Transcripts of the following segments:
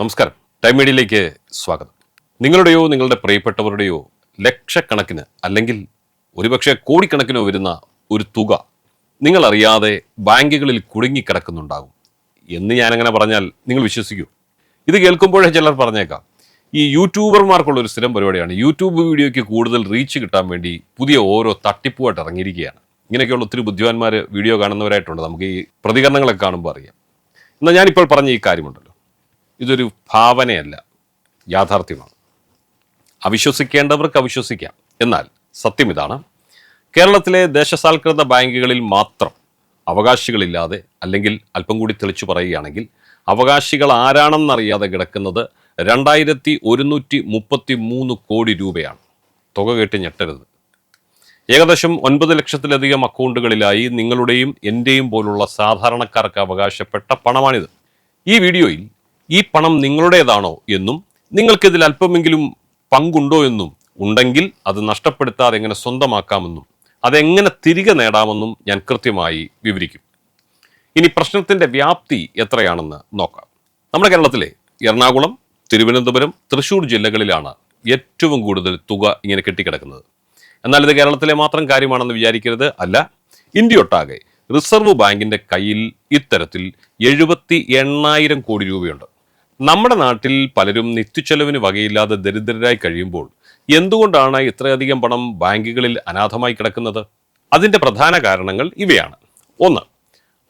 നമസ്കാരം. ടൈം മീഡിയയിലേക്ക് സ്വാഗതം. നിങ്ങളുടെയോ നിങ്ങളുടെ പ്രിയപ്പെട്ടവരുടെയോ ലക്ഷക്കണക്കിന് അല്ലെങ്കിൽ ഒരുപക്ഷെ കോടിക്കണക്കിനോ വരുന്ന ഒരു തുക നിങ്ങൾ അറിയാതെ ബാങ്കുകളിൽ കുടുങ്ങിക്കിടക്കുന്നുണ്ടാകും. എന്ന് ഞാനങ്ങനെ പറഞ്ഞാൽ നിങ്ങൾ വിശ്വസിക്കൂ. ഇത് കേൾക്കുമ്പോഴേ ചിലർ പറഞ്ഞേക്കാം ഈ യൂട്യൂബർമാർക്കുള്ള ഒരു സ്ഥിരം പരിപാടിയാണ്. യൂട്യൂബ് വീഡിയോയ്ക്ക് കൂടുതൽ റീച്ച് കിട്ടാൻ വേണ്ടി പുതിയ ഓരോ തട്ടിപ്പുമായിട്ട് ഇറങ്ങിയിരിക്കുകയാണ്. ഇങ്ങനെയൊക്കെയുള്ള ഒത്തിരി ബുദ്ധിമാന്മാർ വീഡിയോ കാണുന്നവരായിട്ടുണ്ട്. നമുക്ക് ഈ പ്രതികരണങ്ങളൊക്കെ കാണുമ്പോൾ അറിയാം. എന്നാൽ ഞാനിപ്പോൾ പറഞ്ഞ ഈ കാര്യമുണ്ടല്ലോ. ഇതൊരു ഭാവനയല്ല യാഥാർത്ഥ്യമാണ്. അവിശ്വസിക്കേണ്ടവർക്ക് അവിശ്വസിക്കാം. എന്നാൽ സത്യം ഇതാണ്. കേരളത്തിലെ ദേശസാൽകൃത ബാങ്കുകളിൽ മാത്രം അവകാശികളില്ലാതെ അല്ലെങ്കിൽ അല്പം കൂടി തെളിച്ചു പറയുകയാണെങ്കിൽ അവകാശികൾ ആരാണെന്നറിയാതെ കിടക്കുന്നത് രണ്ടായിരത്തി ഒരുന്നൂറ്റി മുപ്പത്തി മൂന്ന് കോടി രൂപയാണ്. തുക കേട്ട് ഞെട്ടരുത്. ഏകദേശം ഒൻപത് ലക്ഷത്തിലധികം അക്കൗണ്ടുകളിലായി നിങ്ങളുടെയും എന്റെയും പോലുള്ള സാധാരണക്കാർക്ക് അവകാശപ്പെട്ട പണമാണിത്. ഈ വീഡിയോയിൽ ഈ പണം നിങ്ങളുടേതാണോ എന്നും നിങ്ങൾക്കിതിൽ അല്പമെങ്കിലും പങ്കുണ്ടോ എന്നും ഉണ്ടെങ്കിൽ അത് നഷ്ടപ്പെടുത്താതെ എങ്ങനെ സ്വന്തമാക്കാമെന്നും അതെങ്ങനെ തിരികെ നേടാമെന്നും ഞാൻ കൃത്യമായി വിവരിക്കും. ഇനി പ്രശ്നത്തിന്റെ വ്യാപ്തി എത്രയാണെന്ന് നോക്കാം. നമ്മുടെ കേരളത്തിലെ എറണാകുളം തിരുവനന്തപുരം തൃശൂർ ജില്ലകളിലാണ് ഏറ്റവും കൂടുതൽ തുക ഇങ്ങനെ കെട്ടിക്കിടക്കുന്നത്. എന്നാൽ ഇത് കേരളത്തിലെ മാത്രം കാര്യമാണെന്ന് വിചാരിക്കരുത് അല്ല ഇന്ത്യയൊട്ടാകെ റിസർവ് ബാങ്കിന്റെ കയ്യിൽ ഇത്തരത്തിൽ എഴുപത്തി എണ്ണായിരം കോടി രൂപയുണ്ട്. നമ്മുടെ നാട്ടിൽ പലരും നിത്യച്ചെലവിന് വകയില്ലാതെ ദരിദ്രരായി കഴിയുമ്പോൾ എന്തുകൊണ്ടാണ് ഇത്രയധികം പണം ബാങ്കുകളിൽ അനാഥമായി കിടക്കുന്നത്? അതിന്റെ പ്രധാന കാരണങ്ങൾ ഇവയാണ്. ഒന്ന്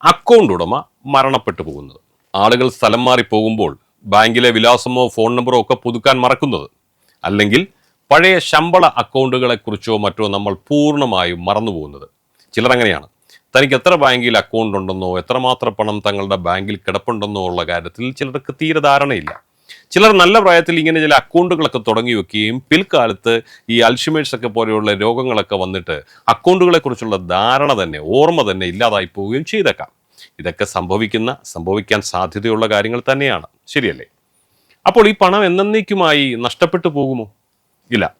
അക്കൗണ്ട് ഉടമ മരണപ്പെട്ടു പോകുന്നത്. ആളുകൾ സ്ഥലം മാറി പോകുമ്പോൾ ബാങ്കിലെ വിലാസമോ ഫോൺ നമ്പറോ ഒക്കെ പുതുക്കാൻ മറക്കുന്നത്. അല്ലെങ്കിൽ പഴയ ശമ്പള അക്കൗണ്ടുകളെക്കുറിച്ചോ മറ്റോ നമ്മൾ പൂർണമായും മറന്നു പോകുന്നത് ചിലർ അങ്ങനെയാണ് തനിക്ക് എത്ര ബാങ്കിൽ അക്കൗണ്ട് ഉണ്ടെന്നോ എത്രമാത്രം പണം തങ്ങളുടെ ബാങ്കിൽ കിടപ്പുണ്ടെന്നോ ഉള്ള കാര്യത്തിൽ ചിലർക്ക് തീരെ ധാരണയില്ല. ചിലർ നല്ല പ്രായത്തിൽ ഇങ്ങനെ ചില അക്കൗണ്ടുകളൊക്കെ തുടങ്ങി വെക്കുകയും പിൽക്കാലത്ത് ഈ അൽഷിമേഴ്സ് ഒക്കെ പോലെയുള്ള രോഗങ്ങളൊക്കെ വന്നിട്ട് അക്കൗണ്ടുകളെ കുറിച്ചുള്ള ധാരണ തന്നെ ഓർമ്മ തന്നെ ഇല്ലാതായി പോവുകയും ചെയ്തേക്കാം. ഇതൊക്കെ സംഭവിക്കുന്ന സംഭവിക്കാൻ സാധ്യതയുള്ള കാര്യങ്ങൾ തന്നെയാണ്. ശരിയല്ലേ? അപ്പോൾ ഈ പണം എന്നേക്കുമായി നഷ്ടപ്പെട്ടു പോകുമോ? ഇല്ല.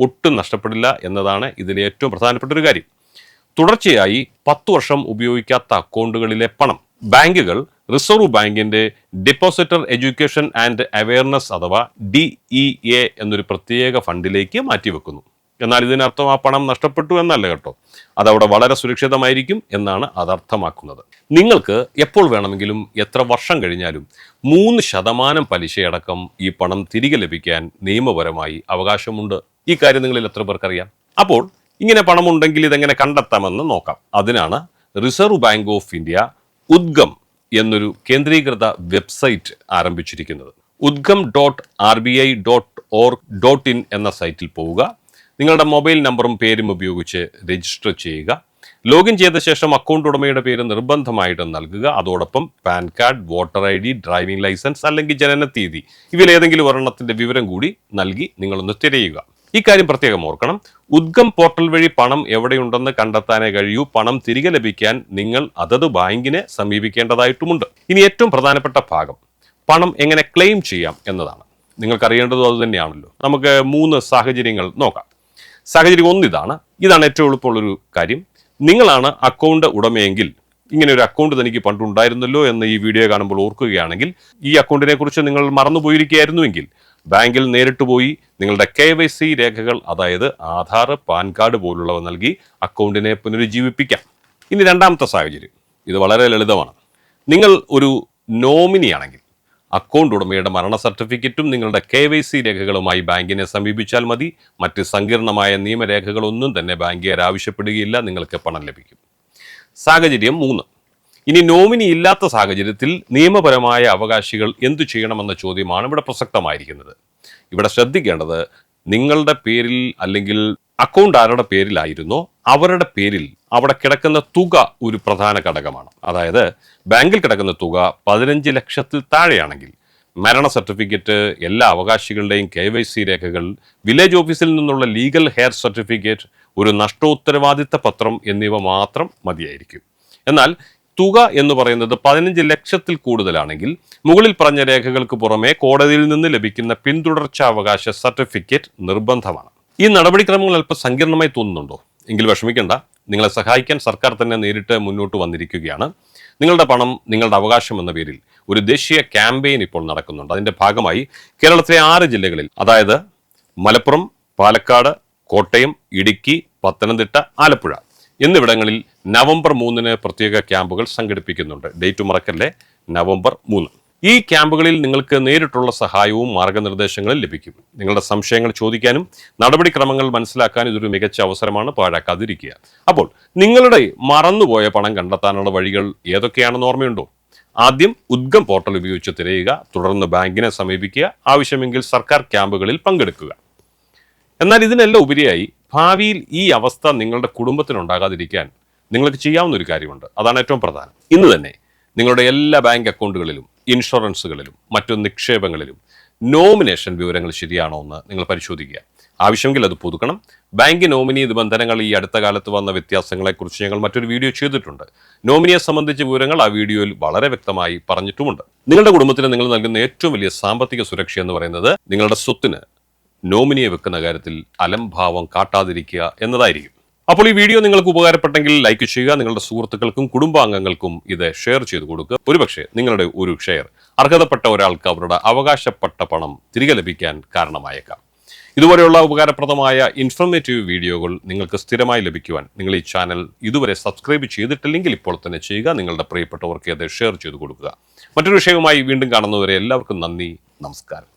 ഒട്ടും നഷ്ടപ്പെടില്ല എന്നതാണ് ഇതിലെ ഏറ്റവും പ്രധാനപ്പെട്ട ഒരു കാര്യം. തുടർച്ചയായി പത്ത് വർഷം ഉപയോഗിക്കാത്ത അക്കൗണ്ടുകളിലെ പണം. ബാങ്കുകൾ റിസർവ് ബാങ്കിന്റെ ഡിപ്പോസിറ്റർ എഡ്യൂക്കേഷൻ ആൻഡ് അവയർനെസ് അഥവാ ഡി ഇ എ എന്നൊരു പ്രത്യേക ഫണ്ടിലേക്ക് മാറ്റിവെക്കുന്നു. എന്നാൽ ഇതിനർത്ഥം ആ പണം നഷ്ടപ്പെട്ടു എന്നല്ല കേട്ടോ. അതവിടെ വളരെ സുരക്ഷിതമായിരിക്കും എന്നാണ് അത് അർത്ഥമാക്കുന്നത്. നിങ്ങൾക്ക് എപ്പോൾ വേണമെങ്കിലും എത്ര വർഷം കഴിഞ്ഞാലും മൂന്ന് ശതമാനം പലിശയടക്കം ഈ പണം തിരികെ ലഭിക്കാൻ നിയമപരമായി അവകാശമുണ്ട്. ഈ കാര്യം നിങ്ങളിൽ എത്ര പേർക്കറിയാം? അപ്പോൾ ഇങ്ങനെ പണമുണ്ടെങ്കിൽ ഇതെങ്ങനെ കണ്ടെത്താമെന്ന് നോക്കാം. അതിനാണ് Reserve Bank of India Udgam എന്നൊരു കേന്ദ്രീകൃത വെബ്സൈറ്റ് ആരംഭിച്ചിരിക്കുന്നത്. Udgam dot R B I dot org dot in എന്ന സൈറ്റിൽ പോവുക. നിങ്ങളുടെ മൊബൈൽ നമ്പറും പേരും ഉപയോഗിച്ച് രജിസ്റ്റർ ചെയ്യുക. ലോഗിൻ ചെയ്ത ശേഷം അക്കൗണ്ട് ഉടമയുടെ പേര് നിർബന്ധമായിട്ട് നൽകുക. അതോടൊപ്പം PAN card voter I D driving licence അല്ലെങ്കിൽ ജനന തീയതി ഇവയിൽ ഏതെങ്കിലും ഒരെണ്ണത്തിന്റെ വിവരം കൂടി നൽകി നിങ്ങളൊന്ന് തിരയുക. ഇക്കാര്യം പ്രത്യേകം ഓർക്കണം. ഉദ്ഗം പോർട്ടൽ വഴി പണം എവിടെയുണ്ടെന്ന് കണ്ടെത്താനേ കഴിയൂ. പണം തിരികെ ലഭിക്കാൻ നിങ്ങൾ അതത് ബാങ്കിനെ സമീപിക്കേണ്ടതായിട്ടുമുണ്ട്. ഇനി ഏറ്റവും പ്രധാനപ്പെട്ട ഭാഗം പണം എങ്ങനെ ക്ലെയിം ചെയ്യാം എന്നതാണ്. നിങ്ങൾക്കറിയേണ്ടതും അത് തന്നെയാണല്ലോ. നമുക്ക് മൂന്ന് സാഹചര്യങ്ങൾ നോക്കാം. സാഹചര്യം ഒന്നിതാണ്. ഇതാണ് ഏറ്റവും എളുപ്പമുള്ളൊരു കാര്യം. നിങ്ങളാണ് അക്കൗണ്ട് ഉടമയെങ്കിൽ ഇങ്ങനെ ഒരു അക്കൗണ്ട് തനിക്ക് പണ്ടുണ്ടായിരുന്നല്ലോ എന്ന് ഈ വീഡിയോ കാണുമ്പോൾ ഓർക്കുകയാണെങ്കിൽ ഈ അക്കൗണ്ടിനെ കുറിച്ച് നിങ്ങൾ മറന്നുപോയിരിക്കുകയായിരുന്നുവെങ്കിൽ ബാങ്കിൽ നേരിട്ട് പോയി നിങ്ങളുടെ കെ വൈ സി രേഖകൾ അതായത് ആധാർ പാൻ കാർഡ് പോലുള്ളവ നൽകി അക്കൗണ്ടിനെ പുനരുജ്ജീവിപ്പിക്കാം. ഇനി രണ്ടാമത്തെ സാഹചര്യം. ഇത് വളരെ ലളിതമാണ്. നിങ്ങൾ ഒരു നോമിനിയാണെങ്കിൽ അക്കൗണ്ട് ഉടമയുടെ മരണ സർട്ടിഫിക്കറ്റും നിങ്ങളുടെ കെ വൈ സി രേഖകളുമായി ബാങ്കിനെ സമീപിച്ചാൽ മതി. മറ്റ് സങ്കീർണമായ നിയമരേഖകളൊന്നും തന്നെ ബാങ്കുകാർ ആവശ്യപ്പെടുകയില്ല. നിങ്ങൾക്ക് പണം ലഭിക്കും. സാഹചര്യം മൂന്ന്. ഇനി നോമിനി ഇല്ലാത്ത സാഹചര്യത്തിൽ നിയമപരമായ അവകാശികൾ എന്തു ചെയ്യണമെന്ന ചോദ്യമാണ് ഇവിടെ പ്രസക്തമായിരിക്കുന്നത്. ഇവിടെ ശ്രദ്ധിക്കേണ്ടത് നിങ്ങളുടെ പേരിൽ അല്ലെങ്കിൽ അക്കൗണ്ട് ആരുടെ പേരിലായിരുന്നോ അവരുടെ പേരിൽ അവിടെ കിടക്കുന്ന തുക ഒരു പ്രധാന ഘടകമാണ്. അതായത് ബാങ്കിൽ കിടക്കുന്ന തുക പതിനഞ്ച് ലക്ഷത്തിൽ താഴെയാണെങ്കിൽ മരണ സർട്ടിഫിക്കറ്റ് എല്ലാ അവകാശികളുടെയും കെ വൈ സി രേഖകൾ വില്ലേജ് ഓഫീസിൽ നിന്നുള്ള ലീഗൽ ഹെയർ സർട്ടിഫിക്കറ്റ് ഒരു നഷ്ടോത്തരവാദിത്ത പത്രം എന്നിവ മാത്രം മതിയായിരിക്കും. എന്നാൽ തുക എന്ന് പറയുന്നത് പതിനഞ്ച് ലക്ഷത്തിൽ കൂടുതലാണെങ്കിൽ മുകളിൽ പറഞ്ഞ രേഖകൾക്ക് പുറമെ കോടതിയിൽ നിന്ന് ലഭിക്കുന്ന പിന്തുടർച്ചാവകാശ സർട്ടിഫിക്കറ്റ് നിർബന്ധമാണ്. ഈ നടപടിക്രമങ്ങൾ അല്പം സങ്കീർണമായി തോന്നുന്നുണ്ടോ? എങ്കിൽ വിഷമിക്കേണ്ട. നിങ്ങളെ സഹായിക്കാൻ സർക്കാർ തന്നെ നേരിട്ട് മുന്നോട്ട് വന്നിരിക്കുകയാണ്. നിങ്ങളുടെ പണം നിങ്ങളുടെ അവകാശം എന്ന പേരിൽ ഒരു ദേശീയ ക്യാമ്പയിൻ ഇപ്പോൾ നടക്കുന്നുണ്ട്. അതിന്റെ ഭാഗമായി കേരളത്തിലെ ആറ് ജില്ലകളിൽ അതായത് മലപ്പുറം പാലക്കാട് കോട്ടയം ഇടുക്കി പത്തനംതിട്ട ആലപ്പുഴ എന്നിവിടങ്ങളിൽ നവംബർ മൂന്നിന് പ്രത്യേക ക്യാമ്പുകൾ സംഘടിപ്പിക്കുന്നുണ്ട്. ഡേറ്റ് മറക്കല്ലേ? നവംബർ മൂന്ന്. ഈ ക്യാമ്പുകളിൽ നിങ്ങൾക്ക് നേരിട്ടുള്ള സഹായവും മാർഗനിർദ്ദേശങ്ങളും ലഭിക്കും. നിങ്ങളുടെ സംശയങ്ങൾ ചോദിക്കാനും നടപടിക്രമങ്ങൾ മനസ്സിലാക്കാനും ഇതൊരു മികച്ച അവസരമാണ് പാഴാക്കാതിരിക്കുക. അപ്പോൾ നിങ്ങളുടെ മറന്നുപോയ പണം കണ്ടെത്താനുള്ള വഴികൾ ഏതൊക്കെയാണെന്ന് ഓർമ്മയുണ്ടോ? ആദ്യം ഉദ്ഗം പോർട്ടൽ ഉപയോഗിച്ച് തിരയുക തുടർന്ന് ബാങ്കിനെ സമീപിക്കുക ആവശ്യമെങ്കിൽ സർക്കാർ ക്യാമ്പുകളിൽ പങ്കെടുക്കുക. എന്നാൽ ഇതിനെല്ലാം ഉപരിയായി ഭാവിയിൽ ഈ അവസ്ഥ നിങ്ങളുടെ കുടുംബത്തിനുണ്ടാകാതിരിക്കാൻ നിങ്ങൾക്ക് ചെയ്യാവുന്ന ഒരു കാര്യമുണ്ട്. അതാണ് ഏറ്റവും പ്രധാനം. ഇന്ന് തന്നെ നിങ്ങളുടെ എല്ലാ ബാങ്ക് അക്കൗണ്ടുകളിലും ഇൻഷുറൻസുകളിലും മറ്റു നിക്ഷേപങ്ങളിലും നോമിനേഷൻ വിവരങ്ങൾ ശരിയാണോ എന്ന് നിങ്ങൾ പരിശോധിക്കുക. ആവശ്യമെങ്കിൽ അത് പുതുക്കണം. ബാങ്ക് നോമിനി നിബന്ധനകൾ ഈ അടുത്ത കാലത്ത് വന്ന വ്യത്യാസങ്ങളെക്കുറിച്ച് ഞങ്ങൾ മറ്റൊരു വീഡിയോ ചെയ്തിട്ടുണ്ട്. നോമിനിയെ സംബന്ധിച്ച വിവരങ്ങൾ ആ വീഡിയോയിൽ വളരെ വ്യക്തമായി പറഞ്ഞിട്ടുമുണ്ട്. നിങ്ങളുടെ കുടുംബത്തിന് നിങ്ങൾ നൽകുന്ന ഏറ്റവും വലിയ സാമ്പത്തിക സുരക്ഷ എന്ന് പറയുന്നത് നിങ്ങളുടെ സ്വത്തിന് നോമിനിയെ വെക്കുന്ന കാര്യത്തിൽ അലംഭാവം കാട്ടാതിരിക്കുക എന്നതായിരിക്കും. അപ്പോൾ ഈ വീഡിയോ നിങ്ങൾക്ക് ഉപകാരപ്പെട്ടെങ്കിൽ ലൈക്ക് ചെയ്യുക നിങ്ങളുടെ സുഹൃത്തുക്കൾക്കും കുടുംബാംഗങ്ങൾക്കും ഇത് ഷെയർ ചെയ്ത് കൊടുക്കുക. ഒരുപക്ഷെ നിങ്ങളുടെ ഒരു ഷെയർ അർഹതപ്പെട്ട ഒരാൾക്ക് അവരുടെ അവകാശപ്പെട്ട പണം തിരികെ ലഭിക്കാൻ കാരണമായേക്കാം. ഇതുപോലെയുള്ള ഉപകാരപ്രദമായ ഇൻഫർമേറ്റീവ് വീഡിയോകൾ നിങ്ങൾക്ക് സ്ഥിരമായി ലഭിക്കുവാൻ നിങ്ങൾ ഈ ചാനൽ ഇതുവരെ സബ്സ്ക്രൈബ് ചെയ്തിട്ടില്ലെങ്കിൽ ഇപ്പോൾ തന്നെ ചെയ്യുക. നിങ്ങളുടെ പ്രിയപ്പെട്ടവർക്ക് അത് ഷെയർ ചെയ്തു കൊടുക്കുക. മറ്റൊരു വിഷയവുമായി വീണ്ടും കാണുന്നവരെ എല്ലാവർക്കും നന്ദി. നമസ്കാരം.